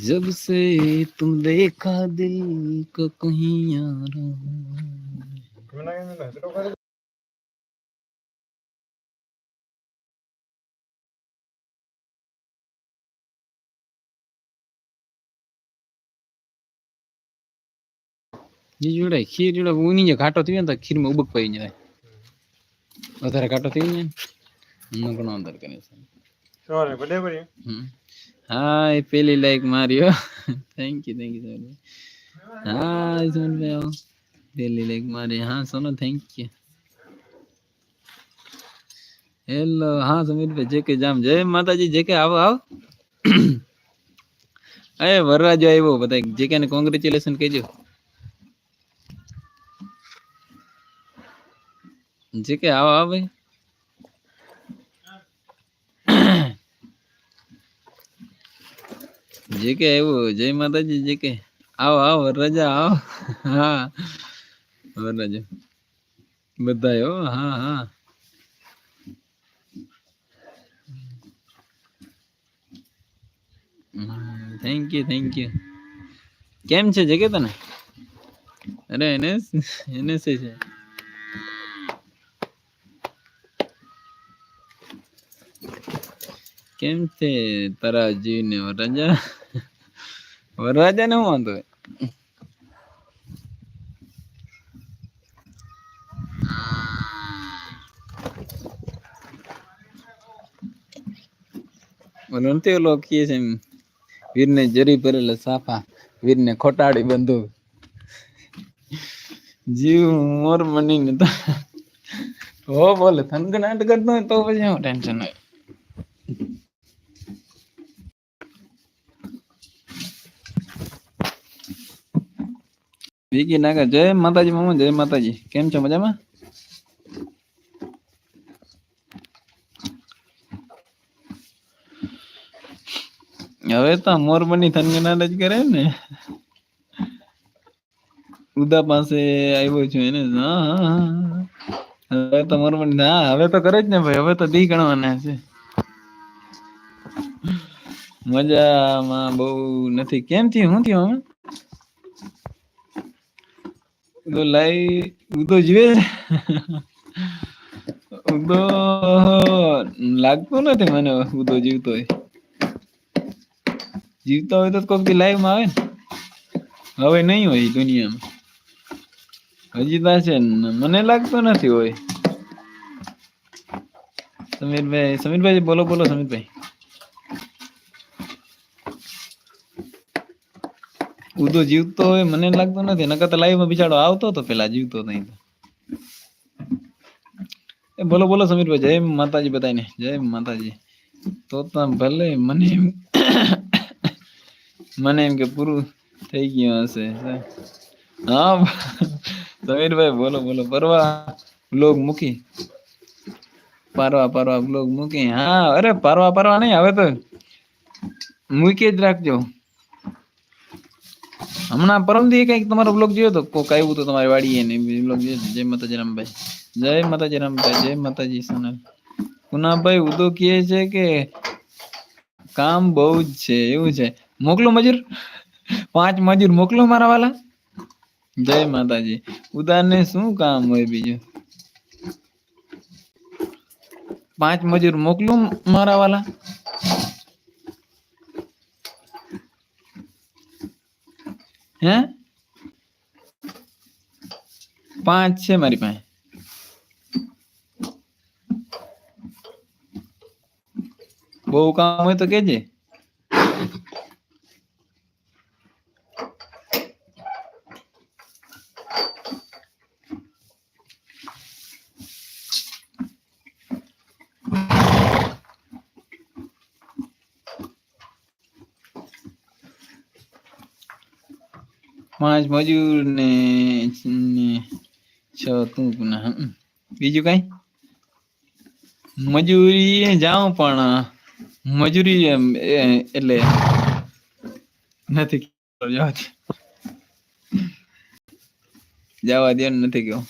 जब से तुम देखा दिल को कहीं यार જે જોડે ખીર જોડે ઊની જે ઘાટો થઈ જાય ને તો ખીરમાં ઉબક પડી જાય વધારે ઘાટો થઈ જાય ને એનો ઘણો અંદર કરે છે સવારે બડે બડે હમ. હા એ પેલી લાઈક માર્યો thank you thank you Sonbhai હા સોનભાઈ આવો પેલી લાઈક મારી હા સોનો થેન્ક યુ હેલો હા સમીરભાઈ જે કે જામ જય માતાજી જે કે આવો આવો અરે વરરાજો આવ્યો બધા જે કે કોંગ્રેચ્યુલેશન કહેજો જે કે આવો આવો ભાઈ જે કે એવું જય માતાજી, જે કે. આવો આવો વરરાજા આવો. હા. વરરાજા બધા હો, હા હા. થેન્ક યુ થેન્ક યુ કેમ છે જગે તને અરે, એને એને છે. કેમ છે તારા જીવ ને વરરાજા દે ને હું વાંધો? ઓલો નથી ઓલો કહે છે એમ, વીરને જરી ભરેલા સાફા વીરને ખોટાડી બંધુ જીવ મોર મની તો હો બોલે થનગનાટ કરતો હોય તો પછી હું ટેન્શન હોય વિકી નાગર જય માતાજી મામા, જય માતાજી. કેમ છો મજામાં? હવે તો મોરબની થનગનાટ જ કરે ને. ઉદા પાસે આવ્યો છું એને. હવે તો મોરબની હા હવે તો કરે જ ને ભાઈ. હવે તો દી ગણવાના છે. મજામાં બહુ નથી. કેમ થયું શું થયું હવે ઉદો લાઈ ઉદો જીવે? ઉદો લાગતું નથી મને ઉદો જીવતો હોય. જીવતો હોય તો કોઈક લાઈવમાં આવે ને. હવે નહીં હોય દુનિયામાં. હજી તો છે મને લાગતું નથી હોય. સમીરભાઈ સમીરભાઈ, બોલો બોલો, સમીરભાઈ. ઉદો જીવતો હોય મને લાગતું નથી નકર તો લાઈવ માં બિચારો આવતો હતો પેલા જીવતો નહીં તો એ બોલો બોલો સમીરભાઈ જય માતાજી બધાને જય માતાજી તો તો ભલે મને એમ મને એમ કે પૂરું થઈ ગયું હશે હા સમીરભાઈ બોલો બોલો પરવા બ્લોગ મૂકી પારવા પારવા બ્લોગ મૂકી હા અરે પારવા પારવા નહીં હવે તો મૂકી જ રાખજો હમણાં પરમ દી કંઈક તમારો બ્લોગ જોયો તો કોક આવ્યું તો તમારી વાડીએ ને બ્લોગ જોયો જય માતાજી રામભાઈ જય માતાજી રામભાઈ જય માતાજી સોનલ. કુનાભાઈ ઉદો કહે છે કે, કામ બહુ જ છે, એવું છે. મોકલો મજૂર, પાંચ મજૂર મોકલો મારા વાલા. જય માતાજી. ઉદાને શું કામ હોય બીજું? પાંચ મજૂર મોકલું મારા વાલા. હે પાંચ છે મારી પાસે બહુ કામ હોય તો કેજે પાંચ મજૂર ને છ તું બીજું કઈ? મજૂરી જાઉં પણ મજૂરી એટલે નથી જવા. જવા દે નથી કેવું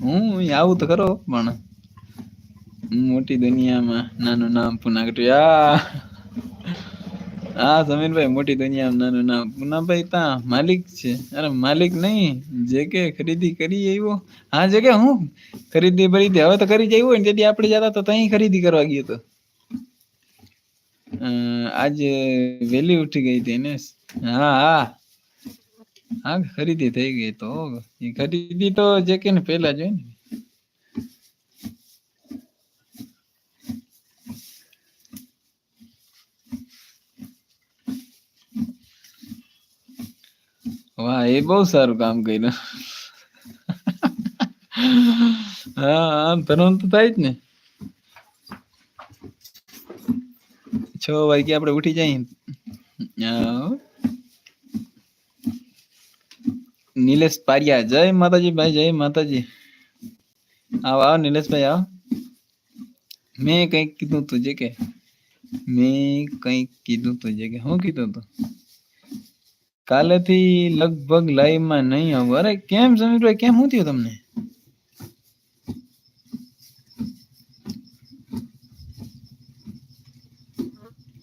હું આવું તો ખરો પણ મોટી દુનિયામાં નાનું નામ પુનાગટિયા હા, સમીરભાઈ, મોટી દુનિયામાં નાનું નામ પુનાભાઈ તા, માલિક છે. અરે, માલિક નહીં, જે કે ખરીદી કરી આવ્યો. હા, જે કે હું ખરીદી બરીદી હવે તો કરી જઈ હોય ને, તેથી આપણે જતા તો ત્યાં ખરીદી કરવા ગયો તો. આજે આજ વહેલી ઉઠી ગઈ હતી ને. હા હા. હા, ખરીદી થઈ ગઈ તો. એ ખરીદી તો જે કે ને પેલા જોઈ ને. એ બહુ સારું કામ કર્યું હા આમ ભરવાનું તો થાય જ ને છ વાગે આપણે ઉઠી જઈએ હા. નિલેશ પારિયા જય માતાજી ભાઈ જય માતાજી આવો આવો નિલેશભાઈ આવો મેં કઈક કીધું તું જે કે મેં કઈક કીધું તું જે કે શું કીધું તું કાલેથી લગભગ લાઈવ માં નહીં આવું અરે કેમ સમીરભાઈ કેમ શું થયું તમને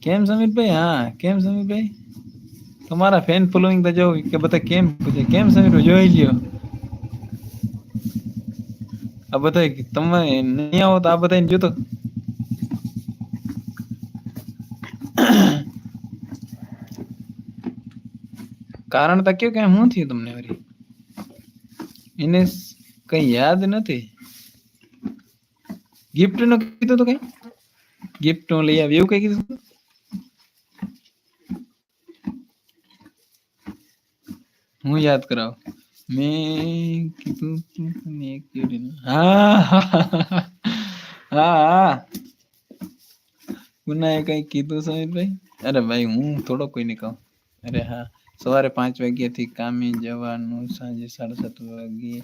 કેમ સમીરભાઈ હા કેમ સમીરભાઈ તમારા ફેન ફોલોઈંગ તો જો કે બધા કેમ પૂછે કેમ સમીરભાઈ જોઈ લ્યો આ બધા તમે નહીં આવો તો આ બધા જોતો કારણ તો કે શું થયું તમને વરી એને કઈ યાદ નથી? ગિફ્ટનું કીધું તો કઈ? ગિફ્ટનું લઈ આવ્યું એવું કઈ કીધું હું યાદ કરાવ? મેં કીધું એક. હા હા હા હા. પુના એ કઈ કીધું સમીરભાઈ અરે ભાઈ, હું થોડો કોઈને કહું. અરે હા. સવારે પાંચ વાગ્યા થી કામે જવાનું સાંજે સાડા સાત વાગે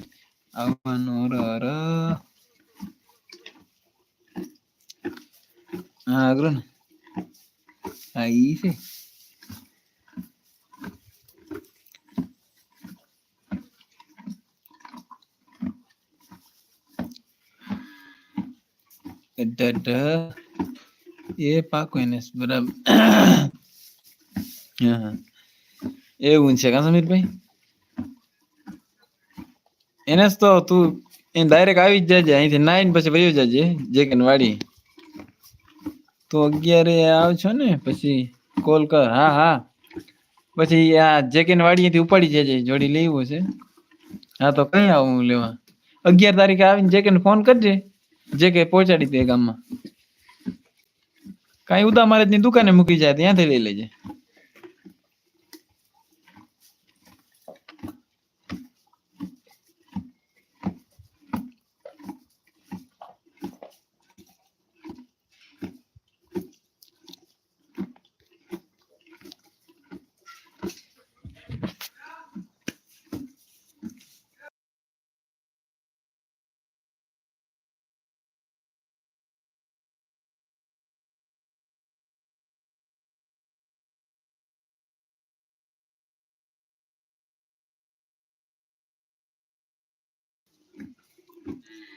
આવવાનું અરે અરે હા આગળ ને હા ઈ છે ડ એ પાકો એને બરાબર હા હા. એવું છે કા સમીરભાઈ? એને જ તો તું એ ડાયરેક્ટ આવી જ જાજે, અહીંથી નાઈન પછી વયો જાજે, જે કે વાડી. તો અગિયારે આવશો ને, પછી કોલ કર. હા હા. પછી આ જે કે વાડીએથી ઉપાડી જજે, જોડી લેવું છે. હા, તો કઈ આવું હું લેવા? અગિયાર તારીખે આવીને જે કે ફોન કરજે, જે કે પહોંચાડી દે ગામમાં. કાંઈ ઉદા મારે દુકાને મૂકી જાય, ત્યાંથી લઈ લેજે.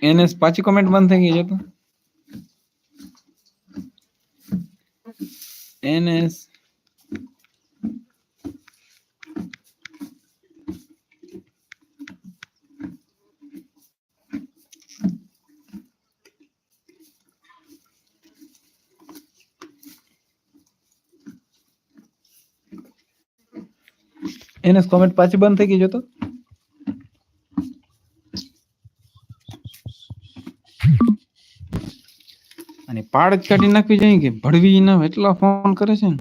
એને પાછી કોમેન્ટ બંધ થઈ ગઈ છે તો એને એને કોમેન્ટ પાછી બંધ થઈ ગઈ છે તો પાડ જ કાઢી નાખવી જોઈએ કે ભડવી ના એટલા ફોન કરે છે ને